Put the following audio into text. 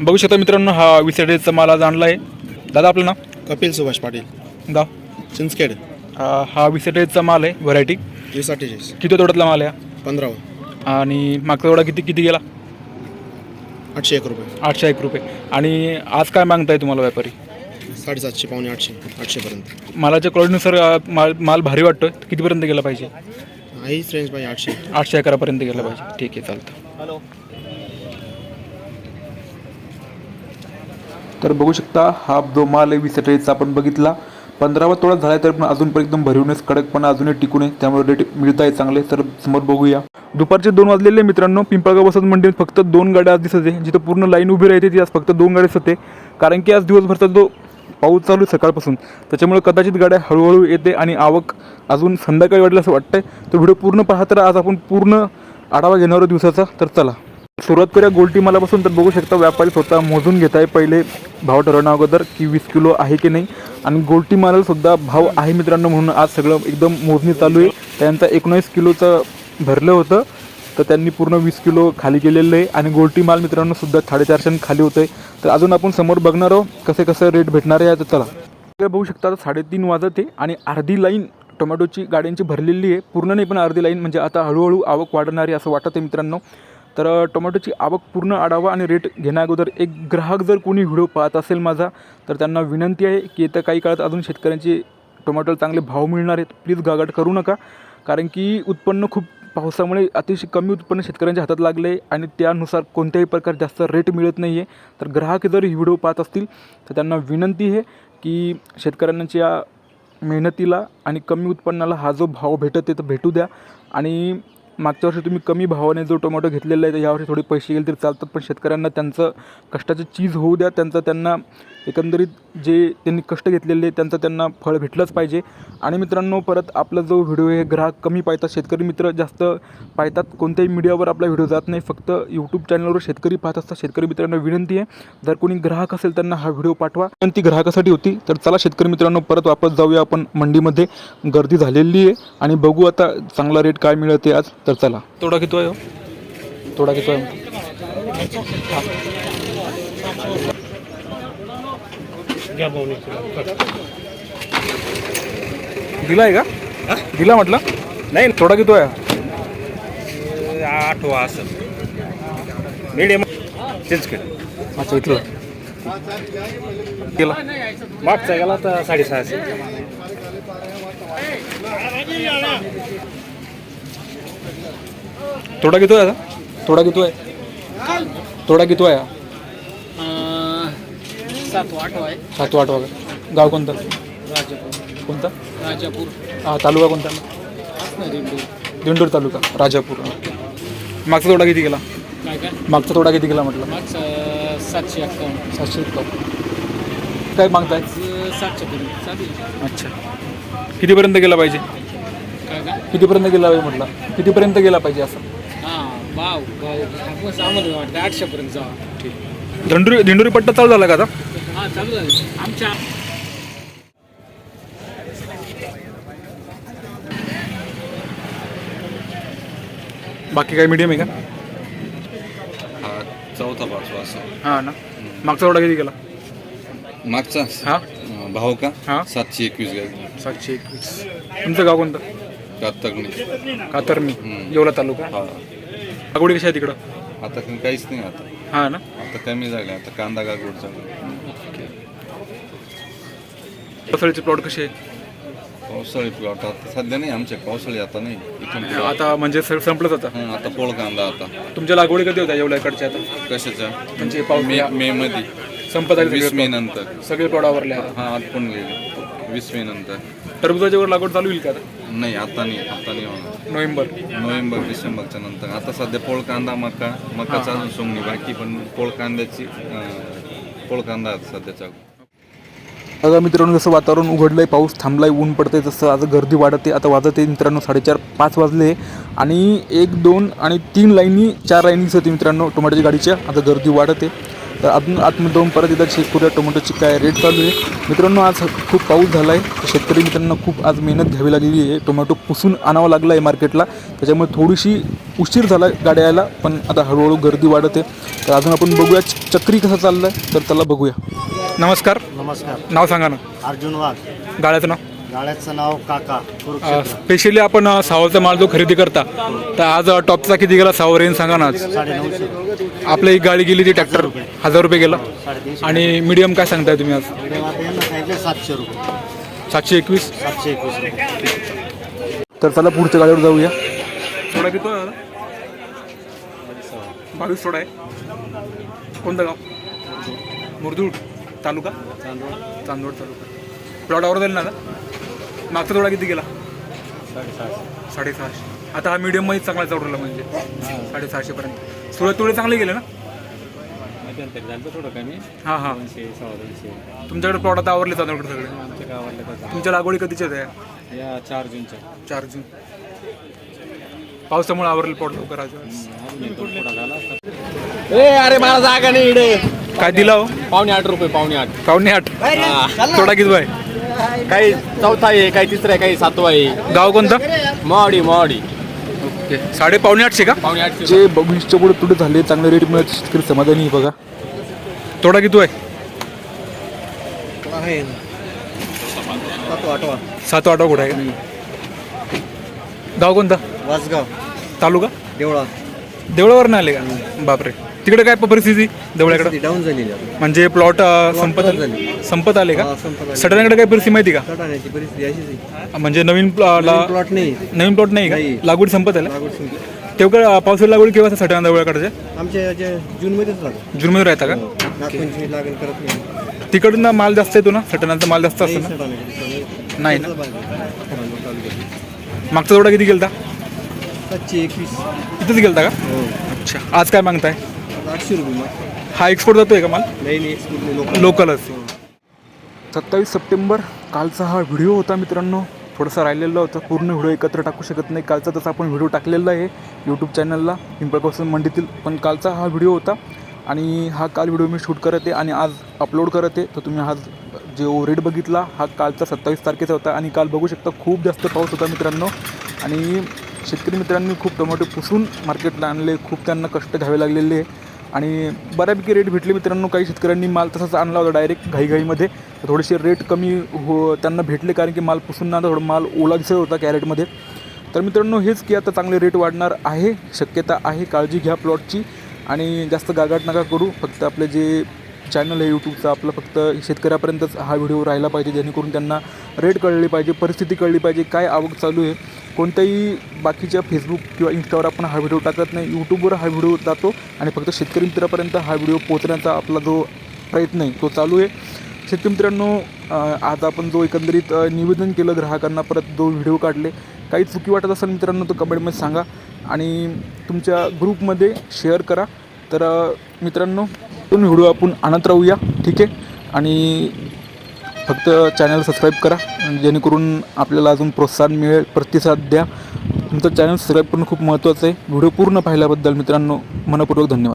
बघू शकता मित्रांनो हा विसर्डेचा माल आज आणला आहे दादा आपलं नाव? कपिल सुभाष पाटील. दा. चिंचखेड. हा विसर्डेचा माल आहे व्हरायटी वीस अठ्ठेचाळीस. किती तोड्यातला माल आहे? हा? पंधरावं. आणि मागचा तोडा किती किती गेला? आठशे एक रुपये. आठशे एक रुपये. आणि आज काय मागताय तुम्हाला व्यापारी? साडेसातशे पावणे आठशे आठशेपर्यंत. मालाच्या क्वालिटीनुसार अ, माल माल भारी वाटतोय. कितीपर्यंत गेला पाहिजे? हीच रेंज पाहिजे आठशे. आठशे अकरापर्यंत गेला पाहिजे. ठीक आहे चालतं. तर बघू शकता हा जो माल आहे वीस रेटचा आपण बघितला. पंधरावा तोळा झाला तर पण अजूनपर्यंत एकदम भरवूनच कडकपणा अजूनही टिकू नये त्यामुळे रेट मिळत आहे चांगले. तर समोर बघूया. दुपारचे दोन वाजलेले मित्रांनो. पिंपळगाव वसंत मंडईत फक्त दोन गाड्या आज दिसत आहे. जिथं पूर्ण लाईन उभी राहते ती आज फक्त दोन गाड्या दिसत कारण की आज दिवसभरचा जो पाऊस चालू आहे सकाळपासून त्याच्यामुळे कदाचित गाड्या हळूहळू येते आणि आवक अजून संध्याकाळी वाढलं असं वाटतंय. तो व्हिडिओ पूर्ण पाहा तर आज आपण पूर्ण आढावा घेणार दिवसाचा. तर चला. सुरुवात करूया गोल्टी मालापासून तर बघू शकता व्यापारी स्वतः मोजून घेत आहे. पहिले भाव ठरवण्या अगोदर की वीस किलो आहे की नाही. आणि गोल्टी मालाला सुद्धा भाव आहे मित्रांनो म्हणून आज सगळं एकदम मोजणी चालू आहे. त्यांचा एकोणीस किलोचं भरलं होतं तर त्यांनी पूर्ण वीस किलो खाली केलेलं आहे. आणि गोल्टी माल मित्रांनो सुद्धा साडेचारशे खाली होतं आहे तर अजून आपण समोर बघणार आहोत कसे कसं रेट भेटणार आहे तर चला. बघू शकता साडेतीन वाजत आहे आणि अर्धी लाईन टोमॅटोची गाड्यांची भरलेली आहे. पूर्ण नाही पण अर्धी लाईन म्हणजे आता हळूहळू आवक वाढणार आहे असं वाटत आहे मित्रांनो. तर टोमॅटोची आवक पूर्ण आढावा आणि रेट घेण्याअगोदर एक ग्राहक जर कोणी व्हिडिओ पाहत असेल माझा तर त्यांना विनंती आहे की येत्या काही काळात अजून शेतकऱ्यांचे टोमॅटोला चांगले भाव मिळणार आहेत. प्लीज गागाट करू नका कारण की उत्पन्न खूप पावसामुळे अतिशय कमी उत्पन्न शेतकऱ्यांच्या हातात लागले आणि त्यानुसार कोणत्याही प्रकारे जास्त रेट मिळत नाही आहे तर ग्राहक जर ही व्हिडिओ पाहत असतील तर त्यांना विनंती आहे की शेतकऱ्यांच्या मेहनतीला आणि कमी उत्पन्नाला हा जो भाव भेटत आहे तर भेटू द्या. आणि मागच्या वर्षी तुम्ही कमी भावाने जो टोमॅटो घेतलेला आहे तर यावर्षी थोडे पैसे गेले तरी चालतात पण शेतकऱ्यांना त्यांचं कष्टाचं चीज होऊ द्या त्यांचं त्यांना एकंदरीत जे त्यांनी कष्ट घेतलेले त्यांचं त्यांना फळ भेटलंच पाहिजे. आणि मित्रांनो परत आपला जो व्हिडिओ आहे ग्राहक कमी पाहतात शेतकरी मित्र जास्त पाहतात कोणत्याही मीडियावर आपला व्हिडिओ जात नाही फक्त यूट्यूब चॅनलवर शेतकरी पाहत असतात. शेतकरी मित्रांना विनंती आहे जर कोणी ग्राहक असेल त्यांना हा व्हिडिओ पाठवा. पण ती ग्राहकासाठी होती तर चला शेतकरी मित्रांनो परत वापस जाऊया आपण मंडीमध्ये. गर्दी झालेली आहे आणि बघू आता चांगला रेट काय मिळते आज. तर चला. तोडा किती आहे हो? तोडा किती आहे? दिलाय का? दिला म्हटलं? नाही. थोडा किती आहे? आठवा असं मिडियम. चिंचखेड अच्छा इथलं. केला मागचा गेला तर साडेसहाशे. थोडा किती आहे आता थोडा किती आहे थोडा किती आहे. सातवा आठवा का? गाव कोणतं? राजापूर. कोणता? राजापूर. हा तालुका कोणता? दिंडू दिंडोर. तालुका राजापूर. मागचा तोडा किती गेला मागचा तोडा किती गेला म्हटलं? मागचं सातशे अक्कावन्न सातशे रुपये काय मागताय? सातशे अच्छा. कितीपर्यंत गेला पाहिजे? कितीपर्यंत गेला पाहिजे म्हटलं? कितीपर्यंत गेला पाहिजे असं? हां भाव भाव आपण आम्हाला वाटतं आठशेपर्यंत जावा. दिंडोरी पट्टा चालू झाला का आता? हां चालू झालं. आमच्या बाकी काय मीडियम आहे का? हा चौथा पाचवा असं. हां ना. मागचा तोडा किती गेला? मागचा? हां. अं, भाव का? हा. सातशे एकवीस गेला सातशे एकवीस. तुमचं गाव कोणतं? कातरणी. कातरणी. येवला तालुका? हा. लागवडी कशी आहे तिकडं? आता काही- काहीच नाही आता. हां ना? आता कमी झाले आता कांदा कागोड झाला. प्लॉट कसे आहे पावसाळी प्लॉट आता सध्या नाही आमच्या पावसाळी आता नाही. इथून पुढं. आता म्हणजे सर संपलंच आता? हं, आता पोळ कांदा आता. तुमच्या लागवडी कधी होत्या येवला इकडच्या आता? कशाचा म्हणजे पाऊस मे मे मध्ये. संपत आली वीस सगळे मे plot. नंतर. सगळे प्लॉट आवरले आता हा आटपून गेले. वीस मे नंतर. टरबुजाच्या वर लागवड चालू होईल का आता? नाही आता नाही आता नाही होणार. नोव्हेंबर. नोव्हेंबर डिसेंबरच्या नंतर. आता सध्या पोळ कांदा मका मकाचा अजून सोंगणी बाकी पण पोळ कांद्याची अं, पोळ कांदा आहे सध्याचा बघा मित्रांनो जसं वातावरण उघडलंय पाऊस थांबलाय ऊन पडतंय तसं आज गर्दी वाढते आता वाजत आहे मित्रांनो साडेचार पाच वाजले. आणि एक दोन आणि तीन लाईनी चार लाईनी दिसत होती मित्रांनो टोमॅटोच्या गाडीच्या. आता गर्दी वाढते. तर अजून आतमध्ये जाऊन परत एकदा चेक करूया टोमॅटोची काय रेट चालू आहे? मित्रांनो आज खूप पाऊस झाला आहे शेतकरी मित्रांना खूप आज मेहनत घ्यावी लागलेली आहे. टोमॅटो पुसून आणावं लागलं आहे मार्केटला. त्याच्यामुळे थोडीशी उशीर झाला गाड्या यायला पण आता हळूहळू गर्दी वाढत. आहे तर अजून आपण बघूया चक्री कसं चाललं आहे तर त्याला बघूया. नमस्कार. नमस्कार. नाव सांगा ना. अर्जुन वाघ. गाड्याचं नाव? गाड्याचं नाव काका कुरुक्षेत्र. स्पेशली आपण अ, सावरचा माल जो खरेदी करता तर आज अ, टॉपचा किती गेला सावर रेंज सांगा ना आज? साडे आपली एक गाडी गेली ती ट्रॅक्टर हजार रुपये गेला. साडेतीनशे. आणि मीडियम काय सांगताय तुम्ही आज? सांगितले सातशे रुपये. सातशे एकवीस? सातशे एकवीस रुपये. तर चला पुढच्या गाडीवर जाऊया. थोडा किती आहे दादा बावीस सोळा आहे. कोणतं गाव? मुरदूड तालुका? चांदोड तालुका. प्लॉट जाईल ना मागचा थोडा किती गेला? साडेसहाशे. आता हा मीडियममध्ये चांगला चालवला म्हणजे. साडेसहाशेपर्यंत. सुरुवात थोडे चांगले गेले ना? थोडं कमी. हां हां. तुमच्याकडे प्लॉट आता आवरले चांदोडकडे सगळे. आमच्या गावाला तुमच्या लागवडी कधीच्या आहेत या? चार जूनच्या. चार जून. पावसामुळे आवरले प्लॉट लवकर ए अरे मला जागा नाही इडे काय दिला हो? पावणे आठ रुपये पावणे आठ. पावणे आठ. थोडा किती बाय काही चौथा आहे काही तिसरा आहे काही सातवा आहे. गाव कोणतं? मोवाडी मोवाडी ओके. साडे पावणे आठशे का? पावणे आठशे. जे भविष्यच्या पुढे थोडे झाले चांगले रेट मिळत शेतकरी समाधानी आहे बघा. थोडा किती आहे? आहे. सात आठवा. घोडा आहे? गाव कोणतं? वासगाव. तालुका? देवळा. देवळावर आले का? बापरे. तिकडे काय परिस्थिती? देवळाकडे डाऊन झालेली म्हणजे प्लॉट संपत संपत आले का? सटण्याकडे काय परिस्थिती माहिती का? टाळण्याची परिस्थिती अशीच म्हणजे नवीन प्लॉ- ला- प्लॉट नाही. नवीन प्लॉट नाही नाही. का लागवड संपत आला? लागवड संपली. तेव्हा पावसाळी लागवड केव्हा सटणा आमच्या याच्या जूनमध्येच लागत जूनमध्ये राहता का? नागपंचमी लागण करत नाही. तिकडून माल जास्त येतो ना? सटणाचा माल जास्त असतो ना? सटाण्याची. नाही ना? तालुक्यात. मागचा थोडा किती गेलता? सातशे एकवीस. इथंच गेलता का? हो. अच्छा. आज काय मागताय? आठशे रुपये मग. हा एक्सपोर्ट जातोय का माल? नाही नाही एक्सपोर्ट नाही लोक लोकलच सत्तावीस सप्टेंबर कालचा हा व्हिडिओ होता मित्रांनो. थोडासा राहिलेला होता पूर्ण व्हिडिओ एकत्र टाकू शकत नाही. कालचा तसा आपण व्हिडिओ टाकलेला आहे यूट्यूब चॅनलला पिंपळपासून मंडीतील. पण कालचा हा व्हिडिओ होता आणि हा काल व्हिडिओ मी शूट करत आहे आणि आज अपलोड करत. आहे तर तुम्ही आज जो रेट बघितला हा कालचा सत्तावीस तारखेचा होता आणि काल बघू शकता खूप जास्त पाऊस होता मित्रांनो. आणि शेतकरी मित्रांनी खूप टोमॅटो पुसून मार्केटला आणले खूप त्यांना कष्ट घ्यावे लागलेले. आहे आणि बऱ्यापैकी रेट भेटले मित्रांनो. काही शेतकऱ्यांनी माल तसाच आणला होता डायरेक्ट घाईघाईमध्ये. तर थोडेसे रेट कमी हो त्यांना भेटले कारण की माल पुसून ना थोडं माल ओला दिसत होता कॅरेटमध्ये तर मित्रांनो हेच की आता चांगले रेट वाढणार आहे. शक्यता आहे काळजी घ्या प्लॉटची आणि जास्त गागाट नका करू. फक्त आपले जे चॅनल आहे यूट्यूबचं आपलं फक्त शेतकऱ्यापर्यंतच हा व्हिडिओ राहिला पाहिजे जेणेकरून त्यांना रेट कळली पाहिजे परिस्थिती कळली पाहिजे काय आवक चालू आहे. कोणत्याही बाकीच्या फेसबुक किंवा इंस्टावर आपण हा व्हिडिओ टाकत नाही. यूट्यूबवर हा व्हिडिओ जातो आणि फक्त शेतकरी मित्रापर्यंत हा व्हिडिओ पोहोचण्याचा आपला जो प्रयत्न आहे तो चालू आहे. शेतकरी मित्रांनो आज आपण जो एकंदरीत निवेदन केलं ग्राहकांना परत जो व्हिडिओ काढले काही चुकी वाटत असेल मित्रांनो तो कमेंटमध्ये सांगा. आणि तुमच्या ग्रुपमध्ये शेअर करा. तर मित्रांनो त्यातून व्हिडिओ आपण आणत राहूया ठीक आहे? आणि फक्त चॅनल सबस्क्राईब करा जेणेकरून आपल्याला अजून प्रोत्साहन मिळेल प्रतिसाद द्या. तुमचं चॅनल सबस्क्राईब करणं खूप महत्त्वाचं आहे. व्हिडिओ पूर्ण पाहिल्याबद्दल मित्रांनो मनपूर्वक धन्यवाद.